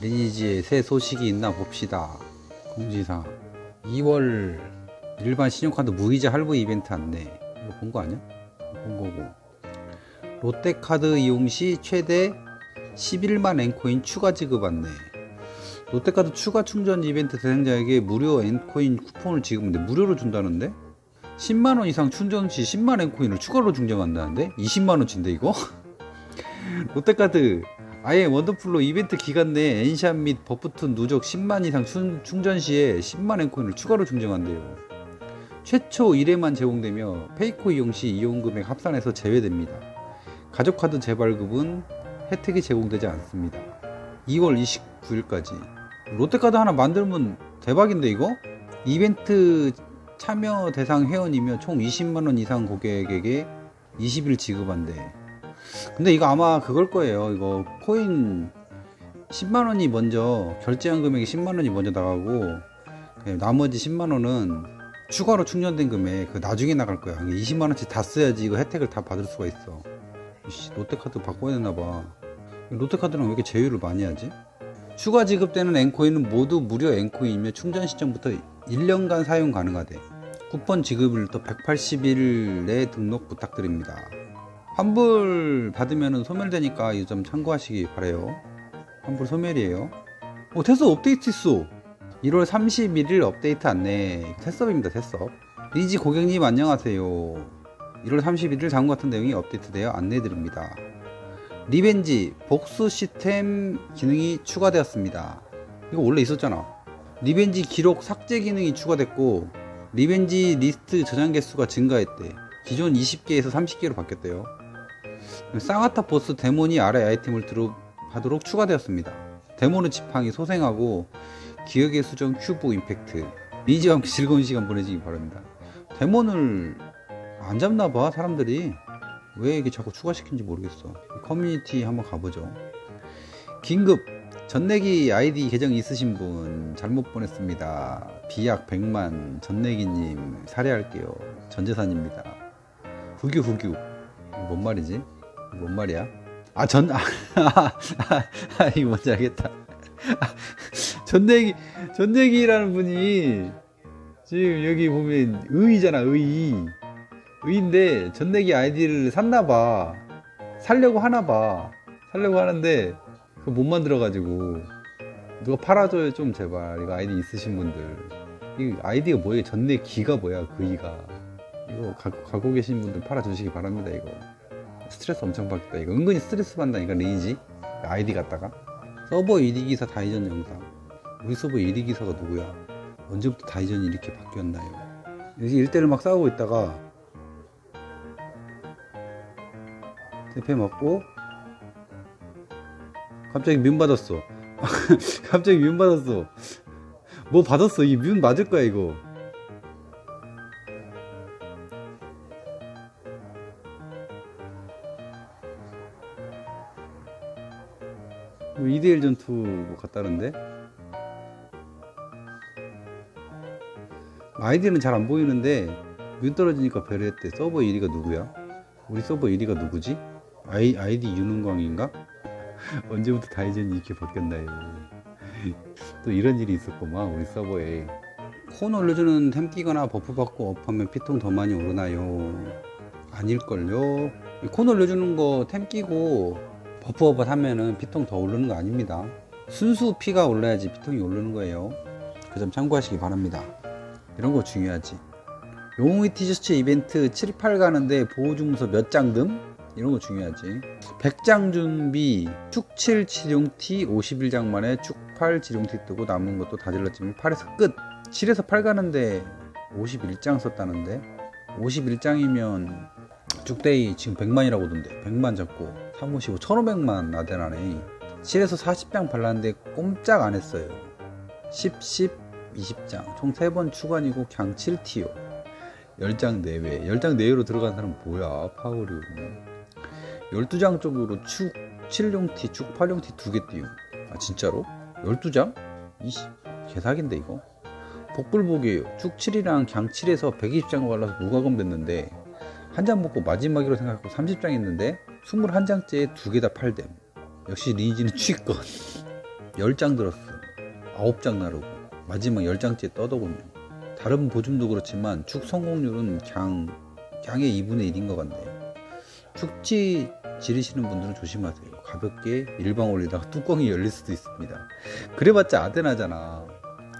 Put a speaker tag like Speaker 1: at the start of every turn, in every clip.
Speaker 1: 리니지에 새 소식이 있나 봅시다. 공지사항. 2월 일반 신용카드 무이자 할부 이벤트 안내. 이거 본 거 아니야? 본 거고. 롯데카드 이용 시 최대 11만 엔코인 추가 지급 안내. 롯데카드 추가 충전 이벤트 대상자에게 무료 엔코인 쿠폰을 지급인데 무료로 준다는데? 10만원 이상 충전 시 10만 엔코인을 추가로 증정한다는데? 20만원치인데 이거? 롯데카드 아예 원더풀로 이벤트 기간 내에 엔샷 및 버프툰 누적 10만 이상 충, 충전 시에 10만 엔코인을 추가로 증정한대요. 최초 1회만 제공되며 페이코 이용 시 이용 금액 합산해서 제외됩니다. 가족카드 재발급은 혜택이 제공되지 않습니다. 2월 29일까지. 롯데카드 하나 만들면 대박인데 이거? 이벤트 참여 대상 회원이며 총 20만원 이상 고객에게 20일 지급한대. 근데 이거 아마 그걸 거예요. 이거 코인 10만 원이 먼저 결제한 금액이 10만 원이 먼저 나가고 그 나머지 10만 원은 추가로 충전된 금액 그 나중에 나갈 거야. 20만 원치 다 써야지 이거 혜택을 다 받을 수가 있어. 이씨, 롯데카드 바꿔야 되나 봐. 롯데카드는 왜 이렇게 제휴를 많이 하지? 추가 지급되는 엔코인은 모두 무료 엔코인이며 충전 시점부터 1년간 사용 가능하대. 쿠폰 지급일부터 180일 내 등록 부탁드립니다. 환불 받으면 소멸되니까 이 점 참고하시기 바래요. 환불 소멸이에요. 어, 테스업 업데이트 있어. 1월 31일 업데이트 안내. 테스업입니다, 테스업. 리지 고객님 안녕하세요. 1월 31일 다음 같은 내용이 업데이트되어 안내드립니다. 리벤지 복수 시스템 기능이 추가되었습니다. 이거 원래 있었잖아. 리벤지 기록 삭제 기능이 추가됐고 리벤지 리스트 저장 개수가 증가했대. 기존 20개에서 30개로 바뀌었대요. 쌍화타 보스 데몬이 아래 아이템을 드롭하도록 추가되었습니다. 데몬은 지팡이 소생하고 기억의 수정 큐브 임팩트 리지와 함께 즐거운 시간 보내시기 바랍니다. 데몬을 안 잡나봐 사람들이 왜 이게 자꾸 추가시킨지 모르겠어. 커뮤니티 한번 가보죠. 긴급 전내기 아이디 계정 있으신 분 잘못 보냈습니다. 비약 100만 전내기님 살해할게요. 전재산입니다. 후규 후규 뭔 말이지? 뭔 말이야? 아전 아, 이거 뭔지 알겠다. 전내기 전내기라는 분이 지금 여기 보면 의이잖아 의. 의인데 전내기 아이디를 샀나봐. 살려고 하나봐. 살려고 하는데 그거 못 만들어가지고 누가 팔아줘요 좀 제발. 이거 아이디 있으신 분들. 이 아이디가 뭐예요? 전내 기가 뭐야 그 이가? 이거 갖고 계신 분들 팔아주시기 바랍니다 이거 스트레스 엄청 받겠다. 이거 은근히 스트레스 받다니까 리니지. 아이디 갖다가. 서버 1위 기사 다이전 영상. 우리 서버 1위 기사가 누구야? 언제부터 다이전이 이렇게 바뀌었나요 이제 일대를 막 싸우고 있다가 대패 맞고 갑자기 뮨 받았어. 갑자기 뮨 받았어. 뭐 받았어? 이뮨 맞을 거야 이거 뭐 2대1 전투 뭐 같다는데 아이디는 잘 안 보이는데 뮨 떨어지니까 별했대 서버 1위가 누구야? 우리 서버 1위가 누구지? 아이, 아이디 윤은광인가? 언제부터 다이전이 이렇게 바뀌었나요? 또 이런 일이 있었구만 우리 서버에 콘 올려주는 템 끼거나 버프 받고 업하면 피통 더 많이 오르나요? 아닐걸요? 콘 올려주는 거 템 끼고 버프 업을 하면은 피통 더 오르는 거 아닙니다. 순수 피가 올라야지 피통이 오르는 거예요. 그 점 참고하시기 바랍니다. 이런 거 중요하지. 용의 티셔츠 이벤트 7, 8 가는데 보호주문서 몇 장 등? 이런 거 중요하지. 100장 준비 축7 지룡티 51장 만에 축8 지룡티 뜨고 남은 것도 다 질렀지만 8에서 끝. 7에서 8 가는데 51장 썼다는데 51장이면 쭉데이 지금 100만이라고 하던데. 100만 잡고 355 1500만 나대나네 7에서 40장 발랐는데 꼼짝 안 했어요. 10, 10, 20장. 총 3번 추간이고 그냥 7티요. 10장 내외 10장 내외로 들어간 사람 뭐야 파워류 12장 쪽으로 축 7용티 축 8용티 두 개 띄움. 아 진짜로? 12장? 이씨 개사기인데 이거? 복불복이에요. 축 7이랑 강 7에서 120장 발라서 무과금 됐는데? 한 장 먹고 마지막이로 생각하고 30장 했는데 21장째에 두 개 다 팔됨. 역시 리니지는 취권. 10장 들었어. 9장 나르고 마지막 10장째 떠더군요. 다른 보증도 그렇지만 축 성공률은 그냥 그냥의 2분의 1인 것 같네요. 축지 지르시는 분들은 조심하세요. 가볍게 일방 올리다가 뚜껑이 열릴 수도 있습니다. 그래봤자 아데나잖아.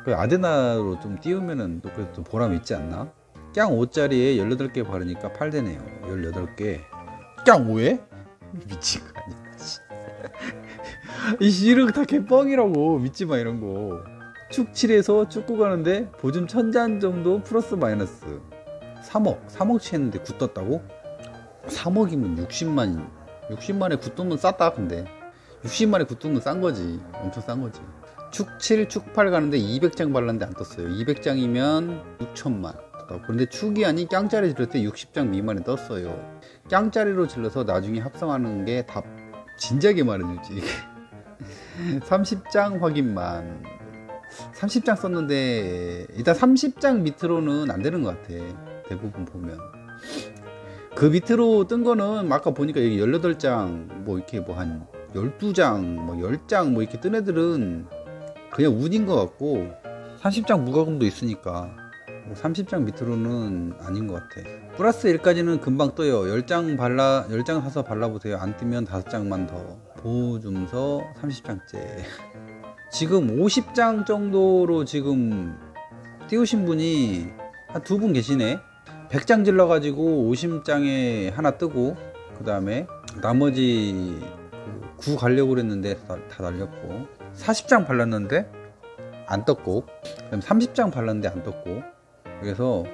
Speaker 1: 그 아데나로 좀 띄우면은 또 그래도 좀 보람 있지 않나? 깡 5짜리에 18개 바르니까 8대네요. 18개. 깡 5에? 미친 거 아니야 씨. 이 시르 다 개뻥이라고. 믿지 마 이런 거. 축7에서 축구 가는데 보증 1000잔 정도 플러스 마이너스. 3억. 3억치 했는데 굿 떴다고? 3억이면 60만 60만에 굿 뜨면 쌌다 근데. 60만에 굿 뜨면 싼 거지. 엄청 싼 거지. 축7 축8 가는데 200장 발랐는데 안 떴어요. 200장이면 6천만 떴다고. 그런데 축이 아닌 깡짜리 질렀을 때 60장 미만에 떴어요 깡짜리로 질러서 나중에 합성하는 게다 진작에 말해주지. 30장 확인만. 30장 썼는데 일단 30장 밑으로는 안 되는 것 같아. 대부분 보면. 그 밑으로 뜬 거는 아까 보니까 여기 18장 뭐 이렇게 뭐 한 12장 뭐 10장 뭐 이렇게 뜬 애들은 그냥 운인 것 같고 30장 무과금도 있으니까 30장 밑으로는 아닌 것 같아. 플러스 1까지는 금방 떠요. 10장 발라 10장 사서 발라보세요. 안 뜨면 5장만 더. 보증서 30장째. 지금 50장 정도로 지금 띄우신 분이 한 두 분 계시네. 100장 질러가지고 50장에 하나 뜨고 그 다음에 나머지 그구 가려고 그랬는데 다, 다 날렸고. 40장 발랐는데 안 떴고. 그다음 30장 발랐는데 안 떴고 그래서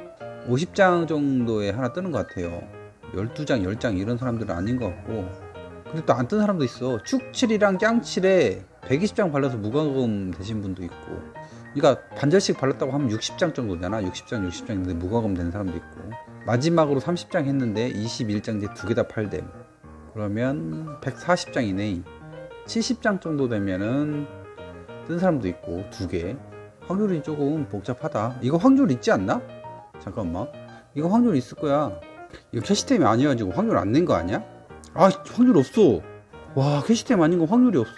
Speaker 1: 50장 정도에 하나 뜨는 것 같아요. 12장 10장 이런 사람들은 아닌 것 같고. 근데 또 안 뜬 사람도 있어. 축칠이랑 깡칠에 120장 발라서 무과금 되신 분도 있고. 그러니까 반절씩 발랐다고 하면 60장 정도잖아. 60장 60장 인데 무과금 되는 사람도 있고. 마지막으로 30장 했는데 21장째 두개 다 팔됨. 그러면 140장이네. 70장 정도 되면은 뜬 사람도 있고 두 개 확률이 조금 복잡하다. 이거 확률 있지 않나? 잠깐만. 이거 확률 있을 거야. 이거 캐시템이 아니어가지고 확률 안 낸 거 아니야? 아 확률 없어. 와 캐시템 아닌 거 확률이 없어.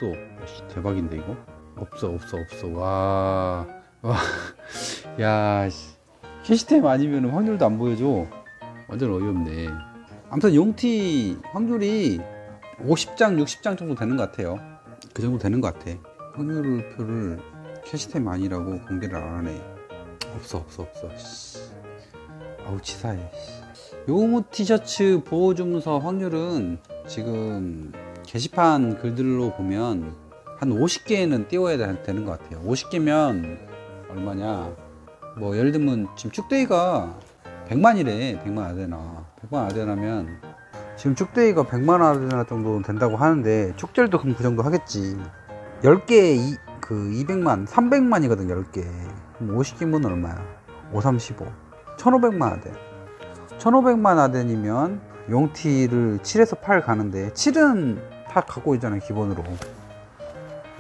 Speaker 1: 씨, 대박인데 이거? 없어 없어 없어. 와 와 야 캐시템 아니면 확률도 안 보여줘. 완전 어이없네. 아무튼 용티 확률이 50장 60장 정도 되는 것 같아요. 그 정도 되는 것 같아. 확률표를 캐시템 아니라고 공개를 안 하네. 없어 없어 없어. 씨. 아우 치사해. 요 티셔츠 보호주문서 확률은 지금 게시판 글들로 보면 한 50개는 띄워야 되- 되는 것 같아요. 50개면 얼마냐? 뭐 예를 들면 지금 축데이가 100만이래 100만 아데나. 100만 아데나면 지금 축데이가 100만 아데나 정도 된다고 하는데 축절도 그럼 그 정도 하겠지. 10개에 이, 그 200만 300만이거든 10개. 그럼 50개면 얼마야? 5 35 1500만 아데 1500만 아덴이면 용티를 7에서 8 가는데 7은 다 갖고 있잖아요 기본으로.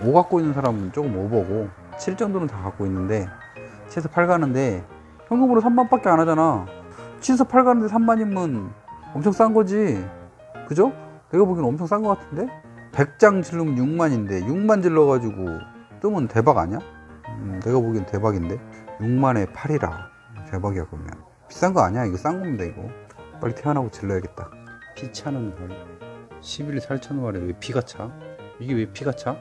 Speaker 1: 5 갖고 있는 사람은 조금 오버고 7 정도는 다 갖고 있는데 7에서 8 가는데 현금으로 3만 밖에 안 하잖아. 7에서 8 가는데 3만이면 엄청 싼 거지. 그죠? 내가 보기엔 엄청 싼 거 같은데? 100장 질르면 6만인데 6만 질러가지고 뜨면 대박 아니야? 음, 내가 보기엔 대박인데? 6만에 8이라 대박이야 그러면. 비싼 거 아니야? 이거 싼 겁니다 이거. 빨리 태어나고 질러야겠다. 피 차는 걸 11 8천 원에 왜 피가 차? 이게 왜 피가 차?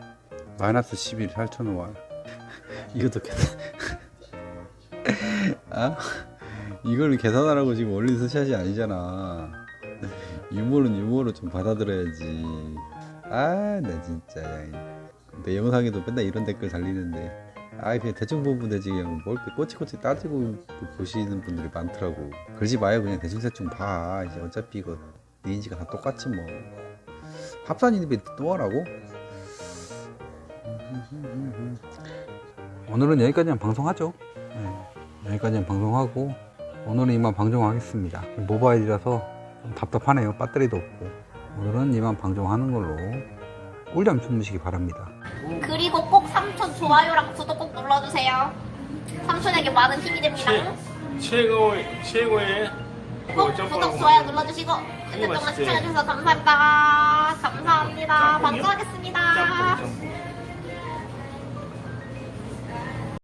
Speaker 1: 마이너스 11 8천 원 이것도 계산. 아? 이거를 계산하라고 지금 올린 스샷이 아니잖아. 유머는 유머로 좀 받아들여야지. 아 나 진짜 내 영상에도 맨날 이런 댓글 달리는데 아 그냥 대충 보면 되지. 그냥 뭘 이렇게 꼬치꼬치 따지고 보시는 분들이 많더라고. 그러지 마요. 그냥 대충 대충 봐. 이제 어차피 이거 니인지가 다 똑같지 뭐. 합산인입에 또 하라고? 오늘은 여기까지 만 방송하죠. 네, 여기까지 만 방송하고 오늘은 이만 방송하겠습니다. 모바일이라서 좀 답답하네요. 배터리도 없고. 오늘은 이만 방송하는 걸로 꿀잠 주무시기 바랍니다
Speaker 2: 그리고 꼭 삼촌 좋아요랑 구독 꼭 눌러주세요. 삼촌에게 많은 힘이 됩니다.
Speaker 3: 최고의 최고의
Speaker 2: 꼭 구독, 좋아요 눌러주시고
Speaker 3: 맛있지?
Speaker 2: 시청해주셔서 감사합니다. 감사합니다. 방송하겠습니다.